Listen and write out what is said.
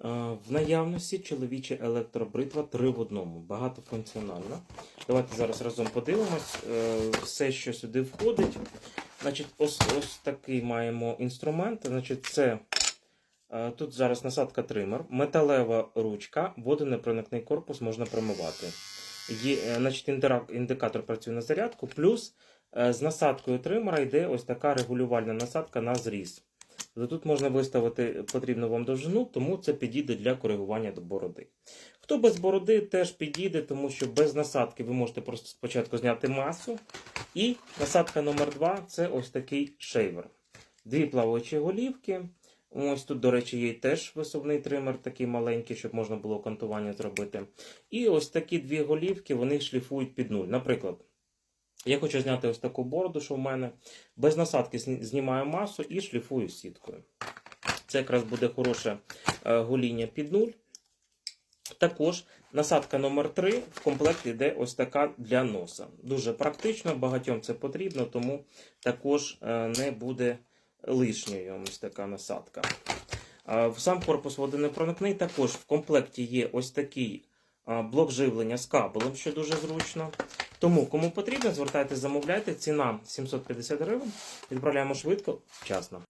В наявності чоловіча електробритва 3 в одному, багатофункціональна. Давайте зараз разом подивимось е, все, що сюди входить. Значить, ось, ось такий маємо інструмент. Значить, це е, тут зараз насадка тример, металева ручка, водонепроникний корпус можна промивати. Є, е, значить, індикатор працює на зарядку, плюс е, з насадкою тримера йде ось така регулювальна насадка на зріз. Тобто Тут можна виставити потрібну вам довжину, тому це підійде для коригування до бороди. Хто без бороди, теж підійде, тому що без насадки ви можете просто спочатку зняти масу. І насадка номер 2 це ось такий шейвер. Дві плаваючі голівки. Ось тут, до речі, є теж висувний тример, такий маленький, щоб можна було кантування зробити. І ось такі дві голівки вони шліфують під нуль. Наприклад, я хочу зняти ось таку бороду, що в мене. Без насадки знімаю масу і шліфую сіткою. Це якраз буде хороше е, гоління під нуль. Також насадка номер 3 в комплекті йде ось така для носа. Дуже практично, багатьом це потрібно, тому також е, не буде лишньою ось така насадка. Е, сам корпус водонепроникний також в комплекті є ось такий блок живлення з кабелем, що дуже зручно. Тому, кому потрібно, звертайтеся, замовляйте. Ціна 750 гривень. Відправляємо швидко, вчасно.